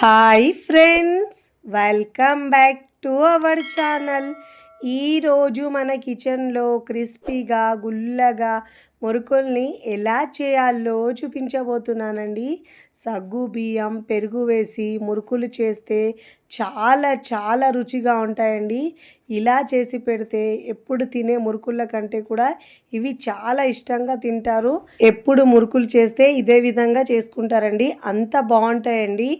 Hi friends welcome back to our channel. ఈరోజు మన కిచెన్లో క్రిస్పీగా గుల్లగా మురుకుల్ని ఎలా చేయాలో చూపించబోతున్నానండి. సగ్గు బియ్యం పెరుగు వేసి మురుకులు చేస్తే చాలా చాలా రుచిగా ఉంటాయండి. ఇలా చేసి పెడితే ఎప్పుడు తినే మురుకుల కంటే కూడా ఇవి చాలా ఇష్టంగా తింటారు. ఎప్పుడు మురుకులు చేస్తే ఇదే విధంగా చేసుకుంటారండి. అంత బాగుంటాయండి.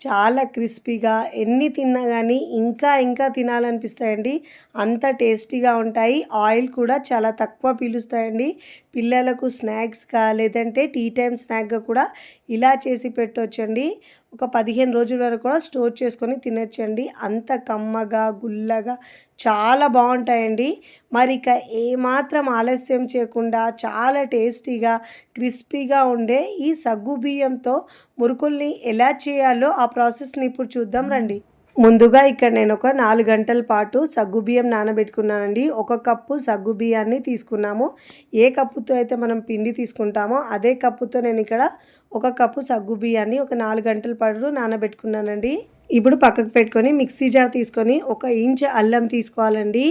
చాలా క్రిస్పీగా ఎన్ని తిన్నా కానీ ఇంకా ఇంకా తినాలనిపిస్తాయండి. అంత టేస్టీగా ఉంటాయి. ఆయిల్ కూడా చాలా తక్కువ పీలుస్తాయండి. పిల్లలకు స్నాక్స్గా లేదంటే టీ టైం స్నాక్గా కూడా ఇలా చేసి పెట్టవచ్చండి ఒక పదిహేను రోజుల వరకు కూడా స్టోర్ చేసుకొని తినచ్చండి. అంత కమ్మగా గుల్లగా చాలా బాగుంటాయండి. మరి ఇక ఏమాత్రం ఆలస్యం చేయకుండా చాలా టేస్టీగా క్రిస్పీగా ఉండే ఈ సగ్గు బియ్యంతో మురుకుల్ని ఎలా చేయాలో ఆ ప్రాసెస్ని ఇప్పుడు చూద్దాం రండి. ముందుగా ఇక్కడ నేను ఒక నాలుగు గంటల పాటు సగ్గుబియ్యం నానబెట్టుకున్నానండి. ఒక కప్పు సగ్గుబియ్యాన్ని తీసుకున్నాము. ఏ కప్పుతో అయితే మనం పిండి తీసుకుంటామో అదే కప్పుతో నేను ఇక్కడ ఒక కప్పు సగ్గుబియ్యాన్ని ఒక నాలుగు గంటల పాటు నానబెట్టుకున్నానండి. ఇప్పుడు పక్కకు పెట్టుకొని మిక్సీ జార్ తీసుకొని ఒక ఇంచ్ అల్లం తీసుకోవాలండి.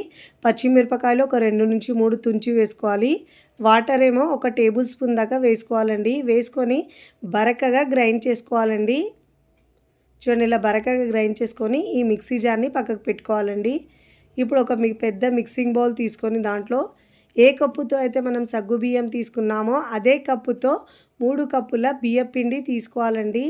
పచ్చిమిరపకాయలు ఒక రెండు నుంచి మూడు తుంచి వేసుకోవాలి. వాటర్ ఏమో ఒక టేబుల్ స్పూన్ దాకా వేసుకోవాలండి. వేసుకొని బరకగా గ్రైండ్ చేసుకోవాలండి. చూడండి ఇలా బరకగా గ్రైండ్ చేసుకొని ఈ మిక్సీ జార్ని పక్కకు పెట్టుకోవాలండి. ఇప్పుడు ఒక మీ పెద్ద మిక్సింగ్ బౌల్ తీసుకొని దాంట్లో ఏ కప్పుతో అయితే మనం సగ్గు బియ్యం తీసుకున్నామో అదే కప్పుతో మూడు కప్పుల బియ్య పిండి తీసుకోవాలండి.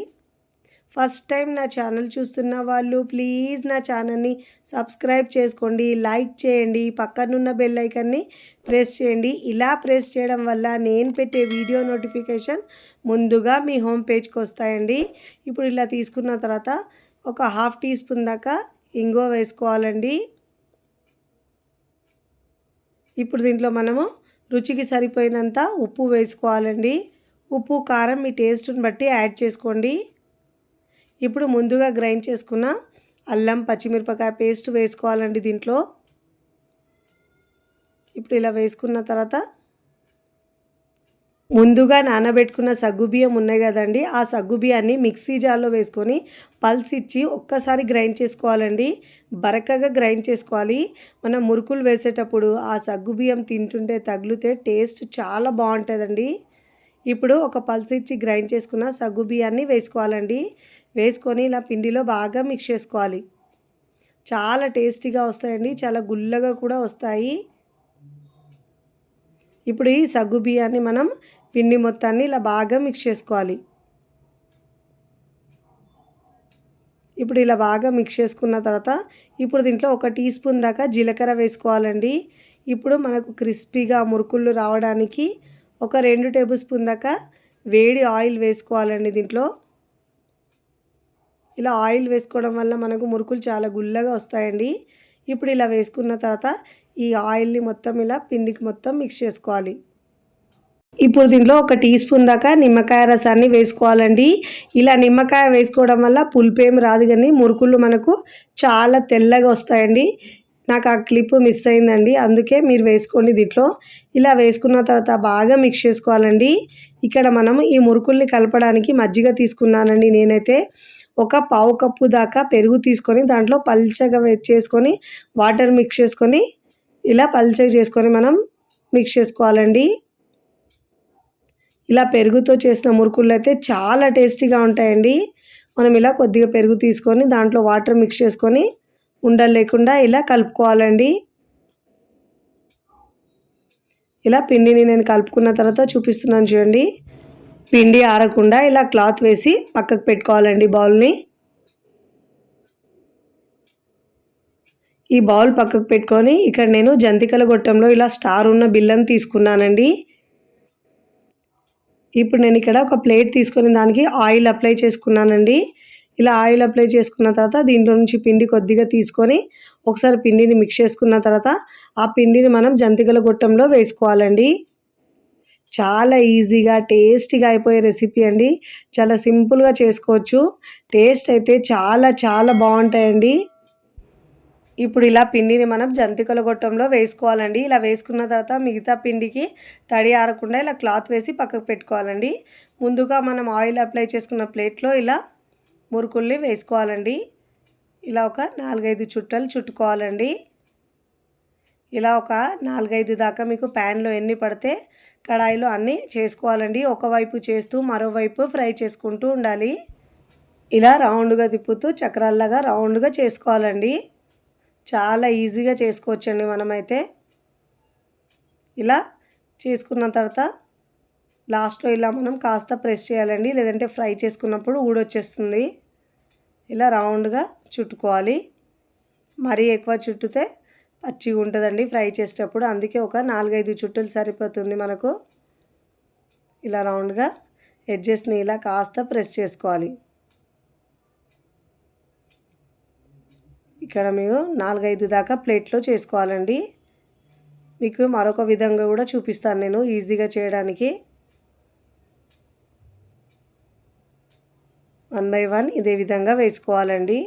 ఫస్ట్ టైం నా ఛానల్ చూస్తున్న వాళ్ళు ప్లీజ్ నా ఛానల్ని సబ్స్క్రైబ్ చేసుకోండి లైక్ చేయండి పక్కనున్న బెల్ ఐకన్ని ప్రెస్ చేయండి. ఇలా ప్రెస్ చేయడం వల్ల నేను పెట్టే వీడియో నోటిఫికేషన్ ముందుగా మీ హోమ్ పేజ్కి వస్తాయండి. ఇప్పుడు ఇలా తీసుకున్న తర్వాత ఒక హాఫ్ టీ స్పూన్ దాకా ఇంగో వేసుకోవాలండి. ఇప్పుడు దీంట్లో మనము రుచికి సరిపోయినంత ఉప్పు వేసుకోవాలండి. ఉప్పు కారం మీ టేస్ట్ని బట్టి యాడ్ చేసుకోండి. ఇప్పుడు ముందుగా గ్రైండ్ చేసుకున్న అల్లం పచ్చిమిరపకాయ పేస్ట్ వేసుకోవాలండి దీంట్లో. ఇప్పుడు ఇలా వేసుకున్న తర్వాత ముందుగా నానబెట్టుకున్న సగ్గుబియ్యం ఉన్నాయి కదండి ఆ సగ్గుబియ్యాన్ని మిక్సీ జార్లో వేసుకొని పల్స్ ఇచ్చి ఒక్కసారి గ్రైండ్ చేసుకోవాలండి. బరకగా గ్రైండ్ చేసుకోవాలి. మనం మురుకులు వేసేటప్పుడు ఆ సగ్గుబియ్యం తింటుంటే తగిలితే టేస్ట్ చాలా బాగుంటుందండి. ఇప్పుడు ఒక పల్స్ ఇచ్చి గ్రైండ్ చేసుకున్న సగ్గు బియ్యాన్ని వేసుకోవాలండి. వేసుకొని ఇలా పిండిలో బాగా మిక్స్ చేసుకోవాలి. చాలా టేస్టీగా వస్తాయండి చాలా గుల్లగా కూడా వస్తాయి. ఇప్పుడు ఈ సగ్గు బియ్యాన్ని మనం పిండి మొత్తాన్ని ఇలా బాగా మిక్స్ చేసుకోవాలి. ఇప్పుడు ఇలా బాగా మిక్స్ చేసుకున్న తర్వాత ఇప్పుడు దీంట్లో ఒక టీ స్పూన్ దాకా జీలకర్ర వేసుకోవాలండి. ఇప్పుడు మనకు క్రిస్పీగా మురుకుళ్ళు రావడానికి ఒక రెండు టేబుల్ స్పూన్ దాకా వేడి ఆయిల్ వేసుకోవాలండి దీంట్లో. ఇలా ఆయిల్ వేసుకోవడం వల్ల మనకు మురుకులు చాలా గుల్లగా వస్తాయండి. ఇప్పుడు ఇలా వేసుకున్న తర్వాత ఈ ఆయిల్ని మొత్తం ఇలా పిండికి మొత్తం మిక్స్ చేసుకోవాలి. ఇప్పుడు దీంట్లో ఒక టీ స్పూన్ దాకా నిమ్మకాయ రసాన్ని వేసుకోవాలండి. ఇలా నిమ్మకాయ వేసుకోవడం వల్ల పులిపేం రాదు కానీ మురుకులు మనకు చాలా తెల్లగా వస్తాయండి. నాకు ఆ క్లిప్ మిస్ అయిందండి. అందుకే మీరు వేసుకోండి దీంట్లో. ఇలా వేసుకున్న తర్వాత బాగా మిక్స్ చేసుకోవాలండి. ఇక్కడ మనం ఈ మురుకుల్ని కలపడానికి మజ్జిగ తీసుకున్నానండి నేనైతే. ఒక పావు కప్పు దాకా పెరుగు తీసుకొని దాంట్లో పల్చగా చేసుకొని వాటర్ మిక్స్ చేసుకొని ఇలా పల్చగా చేసుకొని మనం మిక్స్ చేసుకోవాలండి. ఇలా పెరుగుతో చేసిన మురుకులు అయితే చాలా టేస్టీగా ఉంటాయండి. మనం ఇలా కొద్దిగా పెరుగు తీసుకొని దాంట్లో వాటర్ మిక్స్ చేసుకొని ఉండలు లేకుండా ఇలా కలుపుకోవాలండి. ఇలా పిండిని నేను కలుపుకున్న తర్వాత చూపిస్తున్నాను చూడండి. పిండి ఆరకుండా ఇలా క్లాత్ వేసి పక్కకు పెట్టుకోవాలండి బౌల్ని. ఈ బౌల్ పక్కకు పెట్టుకొని ఇక్కడ నేను జంతికల గొట్టంలో ఇలా స్టార్ ఉన్న బిల్లని తీసుకున్నానండి. ఇప్పుడు నేను ఇక్కడ ఒక ప్లేట్ తీసుకొని దానికి ఆయిల్ అప్లై చేసుకున్నానండి. ఇలా ఆయిల్ అప్లై చేసుకున్న తర్వాత దీంట్లో నుంచి పిండి కొద్దిగా తీసుకొని ఒకసారి పిండిని మిక్స్ చేసుకున్న తర్వాత ఆ పిండిని మనం జంతికల గొట్టంలో వేసుకోవాలండి. చాలా ఈజీగా టేస్టీగా అయిపోయే రెసిపీ అండి. చాలా సింపుల్గా చేసుకోవచ్చు. టేస్ట్ అయితే చాలా చాలా బాగుంటాయండి. ఇప్పుడు ఇలా పిండిని మనం జంతికల గొట్టంలో వేసుకోవాలండి. ఇలా వేసుకున్న తర్వాత మిగతా పిండికి తడి ఆరకుండా ఇలా క్లాత్ వేసి పక్కకు పెట్టుకోవాలండి. ముందుగా మనం ఆయిల్ అప్లై చేసుకున్న ప్లేట్లో ఇలా మురుకుల్ని వేసుకోవాలండి. ఇలా ఒక నాలుగైదు చుట్టలు చుట్టుకోవాలండి. ఇలా ఒక నాలుగైదు దాకా మీకు ప్యాన్లో ఎన్ని పడితే కడాయిలో అన్నీ చేసుకోవాలండి. ఒకవైపు చేస్తూ మరోవైపు ఫ్రై చేసుకుంటూ ఉండాలి. ఇలా రౌండ్గా తిప్పుతూ చక్రాల్లాగా రౌండ్గా చేసుకోవాలండి. చాలా ఈజీగా చేసుకోవచ్చండి మనమైతే. ఇలా చేసుకున్న తర్వాత లాస్ట్లో ఇలా మనం కాస్త ప్రెస్ చేయాలండి. లేదంటే ఫ్రై చేసుకున్నప్పుడు ఊడొచ్చేస్తుంది. ఇలా రౌండ్గా చుట్టుకోవాలి. మరీ ఎక్కువ చుట్టితే పచ్చిగా ఉంటుందండి ఫ్రై చేసేటప్పుడు. అందుకే ఒక నాలుగైదు చుట్టలు సరిపోతుంది మనకు. ఇలా రౌండ్గా ఎడ్జెస్ని ఇలా కాస్త ప్రెస్ చేసుకోవాలి. ఇక్కడ మీరు నాలుగైదు దాకా ప్లేట్లో చేసుకోవాలండి. మీకు మరొక విధంగా కూడా చూపిస్తాను నేను ఈజీగా చేయడానికి. వన్ బై వన్ ఇదే విధంగా వేసుకోవాలండి.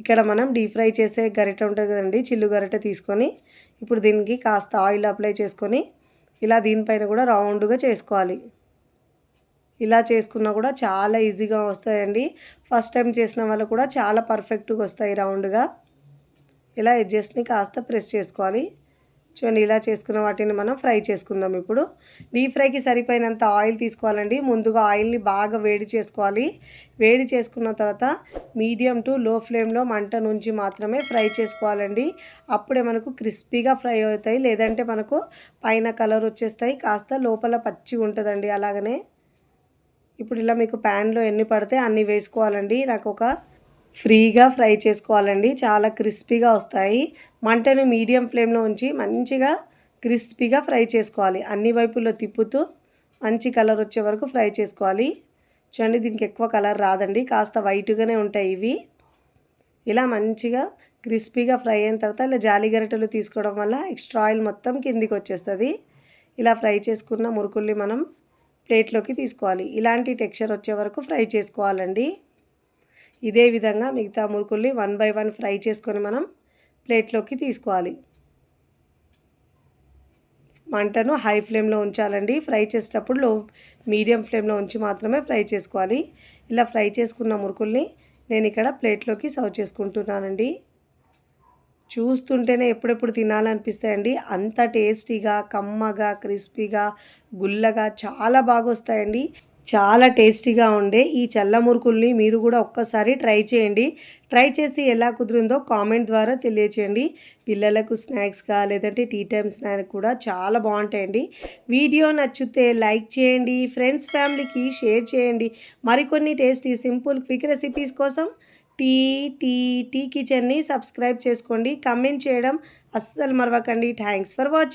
ఇక్కడ మనం డీప్ ఫ్రై చేసే గరిట ఉంటుంది కదండి చిల్లు గరిట తీసుకొని ఇప్పుడు దీనికి కాస్త ఆయిల్ అప్లై చేసుకొని ఇలా దీనిపైన కూడా రౌండ్గా చేసుకోవాలి. ఇలా చేసుకున్నా కూడా చాలా ఈజీగా వస్తాయండి. ఫస్ట్ టైం చేసిన వాళ్ళు కూడా చాలా పర్ఫెక్ట్గా వస్తాయి రౌండ్గా. ఇలా ఎడ్జెస్ని కాస్త ప్రెస్ చేసుకోవాలి. చూడండి ఇలా చేసుకున్న వాటిని మనం ఫ్రై చేసుకుందాం ఇప్పుడు. డీప్ ఫ్రైకి సరిపోయినంత ఆయిల్ తీసుకోవాలండి. ముందుగా ఆయిల్ని బాగా వేడి చేసుకోవాలి. వేడి చేసుకున్న తర్వాత మీడియం టు లో ఫ్లేమ్లో మంట నుంచి మాత్రమే ఫ్రై చేసుకోవాలండి. అప్పుడే మనకు క్రిస్పీగా ఫ్రై అవుతాయి. లేదంటే మనకు పైన కలర్ వచ్చేస్తాయి. కాస్త లోపల పచ్చి ఉంటుందండి అలాగనే. ఇప్పుడు ఇలా మీకు ప్యాన్లో ఎన్ని పడితే అన్ని వేసుకోవాలండి. నాకు ఒక ఫ్రీగా ఫ్రై చేసుకోవాలండి. చాలా క్రిస్పీగా వస్తాయి. మంటను మీడియం ఫ్లేమ్లో ఉంచి మంచిగా క్రిస్పీగా ఫ్రై చేసుకోవాలి. అన్ని వైపుల్లో తిప్పుతూ మంచి కలర్ వచ్చే వరకు ఫ్రై చేసుకోవాలి. చూడండి దీనికి ఎక్కువ కలర్ రాదండి. కాస్త వైట్గానే ఉంటాయి ఇవి. ఇలా మంచిగా క్రిస్పీగా ఫ్రై అయిన తర్వాత ఇలా జాలి గరిటెలు తీసుకోవడం వల్ల ఎక్స్ట్రా ఆయిల్ మొత్తం కిందికి వచ్చేస్తుంది. ఇలా ఫ్రై చేసుకున్న మురుకుల్ని మనం ప్లేట్లోకి తీసుకోవాలి. ఇలాంటి టెక్స్చర్ వచ్చే వరకు ఫ్రై చేసుకోవాలండి. ఇదే విధంగా మిగతా మురుకుల్ని వన్ బై వన్ ఫ్రై చేసుకొని మనం ప్లేట్లోకి తీసుకోవాలి. మంటను హై ఫ్లేమ్లో ఉంచాలండి. ఫ్రై చేసేటప్పుడు లో మీడియం ఫ్లేమ్లో ఉంచి మాత్రమే ఫ్రై చేసుకోవాలి. ఇలా ఫ్రై చేసుకున్న మురుకుల్ని నేను ఇక్కడ ప్లేట్లోకి సర్వ్ చేసుకుంటున్నానండి. చూస్తుంటేనే ఎప్పుడెప్పుడు తినాలనిపిస్తాయండి. అంత టేస్టీగా కమ్మగా క్రిస్పీగా గుల్లగా చాలా బాగా వస్తాయండి. చాలా టేస్టీగా ఉండే ఈ చల్ల మురుకుల్ని మీరు కూడా ఒక్కసారి ట్రై చేయండి. ట్రై చేసి ఎలా కుదిరిందో కామెంట్ ద్వారా తెలియచేయండి. పిల్లలకు స్నాక్స్గా లేదంటే టీ టైమ్ స్నాక్ కూడా చాలా బాగుంటాయండి. వీడియో నచ్చితే లైక్ చేయండి ఫ్రెండ్స్ ఫ్యామిలీకి షేర్ చేయండి. మరికొన్ని టేస్టీ సింపుల్ క్విక్ రెసిపీస్ కోసం టీ టీ టీ కిచెన్ని సబ్స్క్రైబ్ చేసుకోండి. కమెంట్ చేయడం అస్సలు మరవకండి. Thanks for watching.